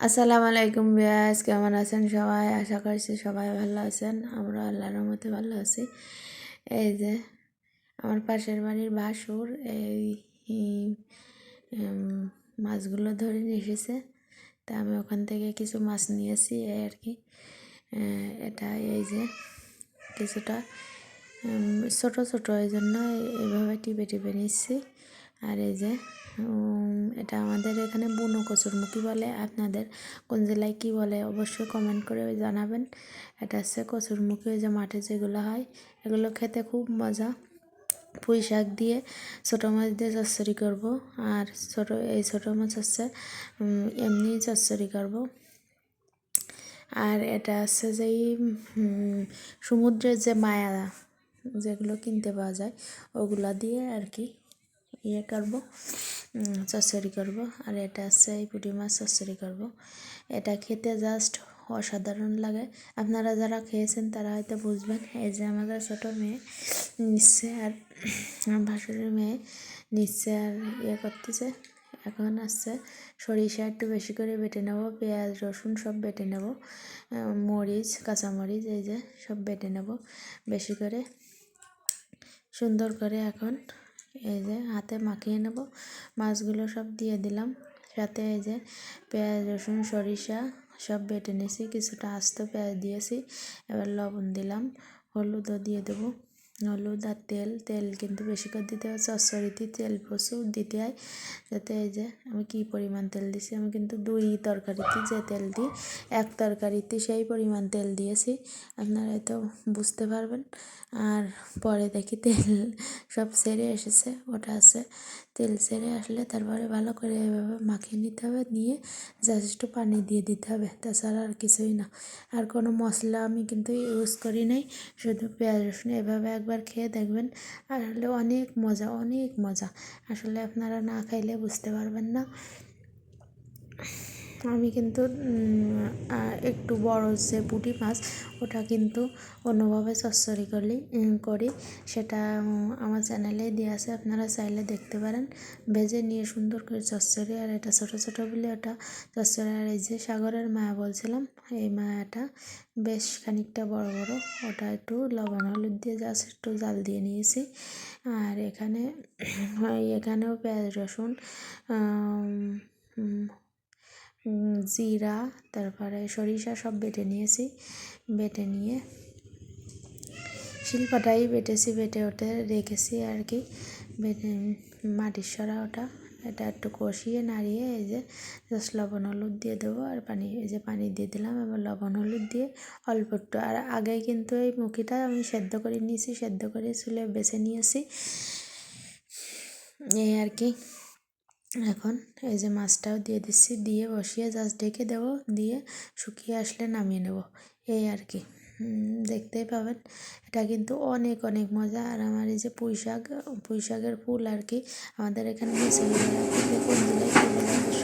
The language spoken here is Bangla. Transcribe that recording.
আসসালামু আলাইকুম বিয়াস কেমন আছেন সবাই? আশা করছি সবাই ভালো আছেন। আমরা আল্লাহর মতে ভালো আছি। এই যে, আমার পাশের বাড়ির বাসুর এই মাছগুলো ধরে নিয়ে এসেছে। তা আমি ওখান থেকে কিছু মাছ নিয়েছি, এই আর কি। এটা এই যে, কিছুটা ছোট ছোট, এই জন্য এইভাবে টিপে টিপে নিচ্ছি। আর এই যে এটা আমাদের এখানে বুনো কচুরমুখী বলে। আপনাদের কোন জেলায় কী বলে অবশ্যই কমেন্ট করে জানাবেন। এটা হচ্ছে কচুরমুখী ওই যে মাঠে যেগুলো হয়, এগুলো খেতে খুব মজা। পুঁই শাক দিয়ে ছোটো মাছ দিয়ে চচ্চড়ি করব, আর ছোটো, এই ছোটো মাছ হচ্ছে এমনি চচ্চড়ি করব। আর এটা আছে যে সমুদ্রের যে মায়া যেগুলো কিনতে পাওয়া যায়, ওগুলা দিয়ে আর কি ইয়ে করব। চচ্চড়ি করব আর এটা আছে, এই পুঁটি মাছ চচ্চড়ি করব এটা খেতে জাস্ট অসাধারণ লাগে। আপনারা যারা খেয়েছেন তারা হয়তো বুঝবেন, এই যে আমাদের ছোটো মেয়ে নিচ্ছে আর ভাসুরের মেয়ে নিচ্ছে আর ইয়ে করতেছে। এখন আসছে, সরিষা একটু বেশি করে বেটে নেব, পেঁয়াজ, রসুন সব বেটে নেব মরিচ কাঁচামরিচ এই যে সব বেটে নেব বেশি করে। সুন্দর করে এখন এই যে হাতে মাখিয়ে নেব। মাছগুলো সব দিয়ে দিলাম। সাথে এই যে পেঁয়াজ, রসুন, সরিষা সব বেটে নিয়েছি। কিছুটা আস্ত পেঁয়াজ দিয়েছি। এবার লবণ দিলাম। হলুদও দিয়ে দেবো। হলুদ আর তেল তেল কিন্তু বেশি করে দিতে হয়। চচ্চড়িতে তেল প্রচুর দিতে হয়। যাতে এই যে আমি কী পরিমাণ তেল দিছি, আমি কিন্তু দুই তরকারিতে যে তেল দিই, এক তরকারিতে সেই পরিমাণ তেল দিয়েছি। আপনারা হয়তো বুঝতে পারবেন। আর পরে দেখি তেল সব সেরে এসেছে, ওটা আছে। তেল সেরে আসলে তারপরে ভালো করে এভাবে মাখিয়ে নিতে হবে। নিয়ে যথেষ্ট পানি দিয়ে দিতে হবে, তাছাড়া আর কিছুই না। আর কোনো মশলা আমি কিন্তু ইউজ করি নাই। শুধু পেঁয়াজ রসুন এভাবে একবার খেয়ে দেখবেন। আসলে অনেক মজা অনেক মজা। আসলে আপনারা না খাইলে বুঝতে পারবেন না। আমি কিন্তু একটু বড় যে পুঁটি মাছ, ওটা কিন্তু অন্যভাবে চচ্চড়ি করলি করি। সেটা আমার চ্যানেলেই দেওয়া আছে, আপনারা চাইলে দেখতে পারেন। ভেজে নিয়ে সুন্দর করে চচ্চড়ি, আর এটা ছোটো ছোটো বলে ওটা চচ্চড়ি। আর এই যে সাগরের মায়া বলছিলাম, এই মায়াটা বেশ খানিকটা বড় বড়। ওটা একটু লবণ হলুদ দিয়ে জাস্ট একটু জাল দিয়ে নিয়েছি। আর এখানে, এখানেও পেঁয়াজ রসুন জিরা, তারপরে সরিষা সব বেটে নিয়েছি। বেটে নিয়ে শিলপাটাই বেটেছি, বেটে ওটে রেখেছি আর কি। বেটে মাটির সরা ওটা। এটা একটু কষিয়ে নাড়িয়ে এই যে জাস্ট লবণ হলুদ দিয়ে দেবো আর পানি, এই যে পানি দিয়ে দিলাম। এবার লবণ হলুদ দিয়ে অল্প একটু। আর আগে কিন্তু এই মুখিটা আমি সেদ্ধ করে নিয়েছি, সেদ্ধ করে চুলে বেছে নিয়েছি। এই আর কি। এখন এই যে মাছটাও দিয়ে দিচ্ছি, দিয়ে বসিয়ে জাস্ট ডেকে দেবো, দিয়ে শুকিয়ে আসলে নামিয়ে নেব। এই আর কি। দেখতেই পাবেন, এটা কিন্তু অনেক অনেক মজা। আর আমার এই যে পুঁই শাক পুঁই শাকের ফুল আর কি, আমাদের এখানে কোন জেলায়